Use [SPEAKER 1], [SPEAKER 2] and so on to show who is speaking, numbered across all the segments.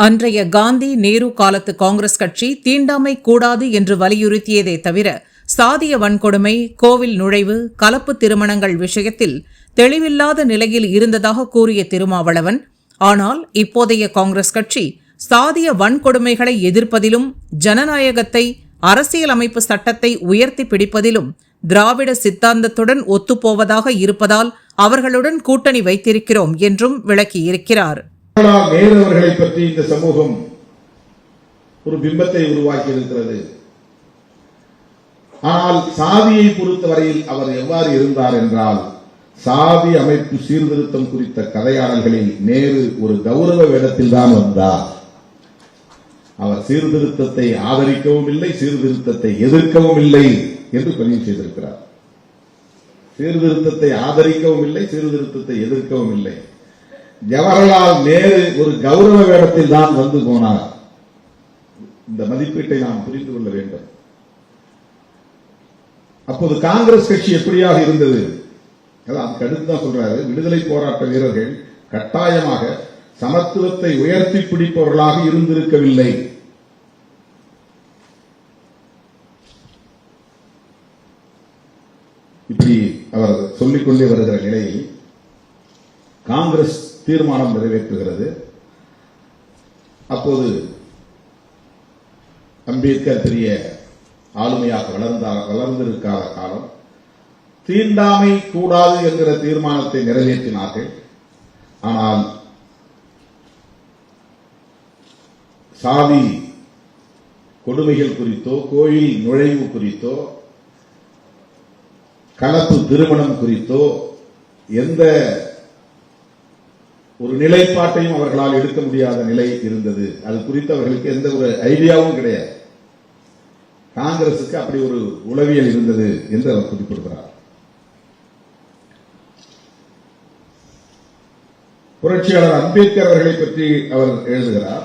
[SPEAKER 1] அன்றைய காந்தி நேரு காலத்து காங்கிரஸ் கட்சி தீண்டாமை கூடாது என்று வலியுறுத்தியதே தவிர சாதிய வன்கொடுமை கோவில் நுழைவு கலப்பு திருமணங்கள் விஷயத்தில் தெளிவில்லாத நிலையில் இருந்ததாக கூறிய திருமாவளவன் ஆனால் இப்போதைய காங்கிரஸ் கட்சி சாதிய வன்கொடுமைகளை எதிர்ப்பதிலும் ஜனநாயகத்தை அரசியலமைப்பு சட்டத்தை உயர்த்தி பிடிப்பதிலும் திராவிட சித்தாந்தத்துடன் ஒத்துப்போவதாக இருப்பதால் அவர்களுடன் கூட்டணி வைத்திருக்கிறோம் என்றும் விளக்கியிருக்கிறார்.
[SPEAKER 2] ஜவஹர்லால் பற்றி இந்த சமூகம் ஒரு பிம்பத்தை உருவாக்கி இருக்கிறது ஆனால் சாதியை பொறுத்தவரையில் அவர் எவ்வாறு இருந்தார் என்றால் சாதி அமைப்பு சீர்திருத்தம் குறித்த கதையாடல்களில் நேரு ஒரு கௌரவ வேடத்தில் தான் வந்தார். அவர் சீர்திருத்தத்தை ஆதரிக்கவும் இல்லை சீர்திருத்தத்தை எதிர்க்கவும் இல்லை என்று பதிவு செய்திருக்கிறார். சீர்திருத்தத்தை ஆதரிக்கவும் இல்லை சீர்திருத்தத்தை எதிர்க்கவும் இல்லை. ஜவஹர்லால் நேரு ஒரு கௌரவ வேடத்தில் தான் வந்து போனார். இந்த மதிப்பீட்டை நாம் புரிந்து கொள்ள வேண்டும். அப்போது காங்கிரஸ் கட்சி எப்படியாக இருந்தது? அதுக்கு தான் சொல்றாரு. விடுதலை போராட்ட வீரர்கள் கட்டாயமாக சமத்துவத்தை உயர்த்தி பிடிப்பவர்களாக இருந்திருக்கவில்லை. இப்படி அவர் சொல்லிக்கொண்டே வருகிற நிலையில் காங்கிரஸ் தீர்மானம் நிறைவேற்றுகிறது. அப்போது அம்பேத்கர் பெரிய ஆளுமையாக வளர்ந்த வளர்ந்திருக்காத காலம் தீண்டாமை கூடாது என்கிற தீர்மானத்தை நிறைவேற்றினார்கள். ஆனால் சாதி கொடுமைகள் குறித்தோ கோயில் நுழைவு குறித்தோ கலப்பு திருமணம் குறித்தோ எந்த ஒரு நிலைப்பாட்டையும் அவர்களால் எடுக்க முடியாத நிலை இருந்தது. அது குறித்து அவர்களுக்கு எந்த ஒரு ஐடியாவும் கிடையாது. காங்கிரசுக்கு அப்படி ஒரு உளவியல் இருந்தது என்று அவர் குறிப்பிடுகிறார். புரட்சியாளர் அம்பேத்கர் அவர்களை பற்றி அவர் எழுதுகிறார்.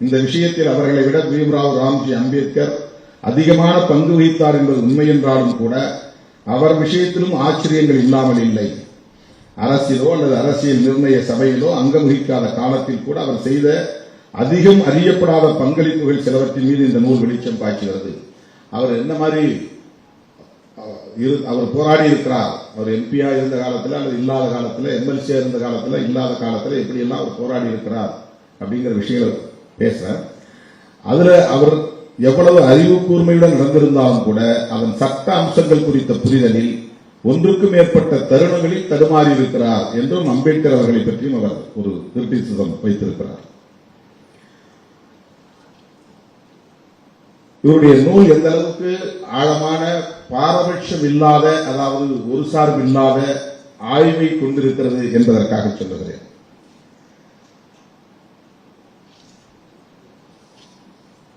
[SPEAKER 2] இந்த விஷயத்தில் அவர்களை விட பீம்ராவ் ராம்ஜி அம்பேத்கர் அதிகமான பங்கு வகித்தார் என்பது உண்மை என்றாலும் கூட அவர் விஷயத்திலும் ஆச்சரியங்கள் இல்லாமல் இல்லை. அரசிலோ அல்லது அரசியல் நிர்ணய சபையிலோ அங்கம் வகிக்காத காலத்தில் கூட அவர் செய்த அதிகம் அறியப்படாத பங்களிப்புகள் சிலவற்றின் மீது இந்த நூல் வெளிச்சம் பாய்ச்சுகிறது அவர் என்ன மாதிரி இரு- அவர் போராடி இருக்கிறார். அவர் எம்பியா இருந்த காலத்தில் அல்லது இல்லாத காலத்தில் எம்எல்சியா இருந்த காலத்தில் இல்லாத காலத்தில் எப்படி எல்லாம் அவர் போராடி இருக்கிறார் அப்படிங்கிற விஷயங்கள் பேசுறார். அதுல அவர் எவ்வளவு அறிவு கூர்மையுடன் நடந்திருந்தாலும் கூட அதன் சட்ட அம்சங்கள் குறித்த புரிதலில் ஒன்றுக்கும் மேற்பட்ட தருணங்களில் தடுமாறி இருக்கிறார் என்றும் அம்பேத்கர் அவர்களை பற்றியும் அவர் ஒரு கிரிட்டிசிசம் வைத்திருக்கிறார். இவருடைய நூல் எந்த அளவுக்கு ஆழமான பாரபட்சம் இல்லாத அதாவது ஒரு சார்பு இல்லாத ஆய்வை கொண்டிருக்கிறது என்பதற்காக சொல்லுகிறேன்.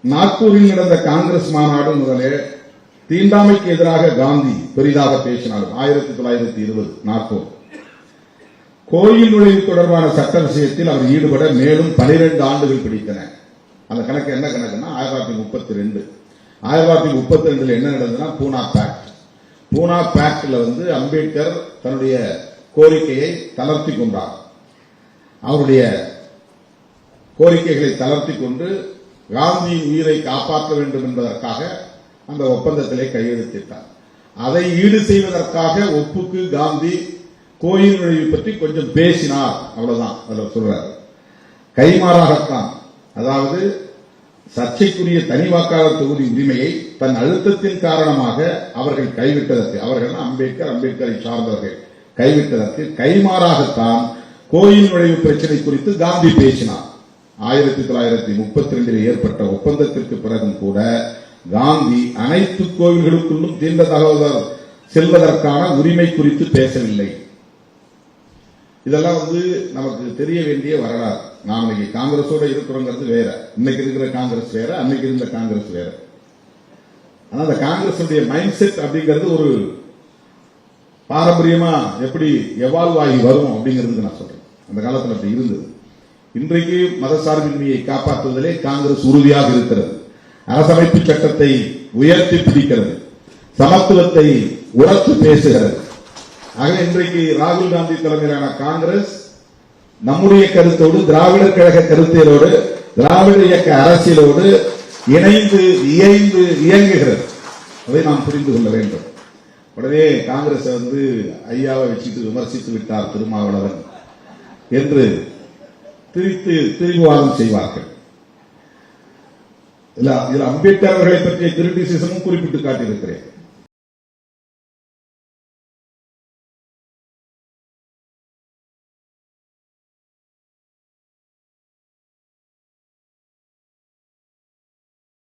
[SPEAKER 2] நாக்பூரில் நடந்த காங்கிரஸ் மாநாடு முதலே தீண்டாமைக்கு எதிராக காந்தி பெரிதாக பேசினார் ஆயிரத்தி தொள்ளாயிரத்தி இருபது நாக்பூர் கோயில் நுழைவு தொடர்பான சட்ட விஷயத்தில் அவர் ஈடுபட மேலும் 12 ஆண்டுகள் பிடித்தன. அந்த கணக்கு என்ன கணக்குன்னா ஆயிரத்தி தொள்ளாயிரத்தி முப்பத்தி ரெண்டு ஆயிரத்தி தொள்ளாயிரத்தி முப்பத்தி ரெண்டுல என்ன நடந்ததுன்னா பூனா பேக்ட். பூனா பேக்ட்ல வந்து அம்பேத்கர் தன்னுடைய கோரிக்கையை தளர்த்தி கொண்டார். அவருடைய கோரிக்கைகளை தளர்த்தி கொண்டு காந்தியின் உயிரை காப்பாற்ற வேண்டும் என்பதற்காக அந்த ஒப்பந்தத்திலே கையெழுத்திட்டார். அதை ஈடு செய்வதற்காக ஒப்புக்கு காந்தி கோயில் நுழைவு பற்றி கொஞ்சம் பேசினார். அவ்வளவுதான் அதில் சொல்றாரு. கைமாறாகத்தான் அதாவது சர்ச்சைக்குரிய தனி வாக்காளர் தொகுதி உரிமையை தன் அழுத்தத்தின் காரணமாக அவர்கள் கைவிட்டதற்கு அவர்கள் அம்பேத்கர் அம்பேத்கரை சார்ந்தவர்கள் கைவிட்டதற்கு கைமாறாகத்தான் கோயில் நுழைவு பிரச்சனை குறித்து காந்தி பேசினார். ஆயிரத்தி தொள்ளாயிரத்தி முப்பத்தி ரெண்டில் ஏற்பட்ட ஒப்பந்தத்திற்கு பிறகும் கூட காந்தி அனைத்து கோயில்களுக்குள்ளும் தீண்ட தகவல்கள் செல்வதற்கான உரிமை குறித்து பேசவில்லை. இதெல்லாம் வந்து நமக்கு தெரிய வேண்டிய வரலாறு. நாம் இன்னைக்கு காங்கிரஸோட இருக்கிறோங்கிறது வேற. இன்னைக்கு இருக்கிற காங்கிரஸ் வேற அன்னைக்கு இருந்த காங்கிரஸ் வேற. ஆனா அந்த காங்கிரஸுடைய மைண்ட் செட் அப்படிங்கிறது ஒரு பாரம்பரியமா எப்படி எவால்வ் ஆகி வரும் அப்படிங்கிறதுக்கு நான் சொல்றேன். அந்த காலத்துல அப்படி இருந்தது. இன்றைக்கு மதசார்பின்மையை காப்பாற்றுவதிலே காங்கிரஸ் உறுதியாக இருக்கிறது. அரசமைப்பு சட்டத்தை உயர்த்தி பிடிக்கிறது. சமத்துவத்தை உரத்து பேசுகிறது. ஆக இன்றைக்கு ராகுல் காந்தி தலைமையிலான காங்கிரஸ் நம்முடைய கருத்தோடு திராவிடர் கழக கருத்தியரோடு திராவிட இயக்க அரசியலோடு இணைந்து இயைந்து இயங்குகிறது. அதை நாம் புரிந்து கொள்ள வேண்டும். உடனே காங்கிரஸ் வந்து ஐயாவை வச்சுட்டு விமர்சித்து விட்டார் திருமாவளவன் என்று திரித்து திரிவாதம் செய்வார்கள். இல்ல இதுல அம்பேத்கர் அவர்களை பற்றிய கிரிட்டிசிசமும் குறிப்பிட்டு காட்டியிருக்கிறேன்.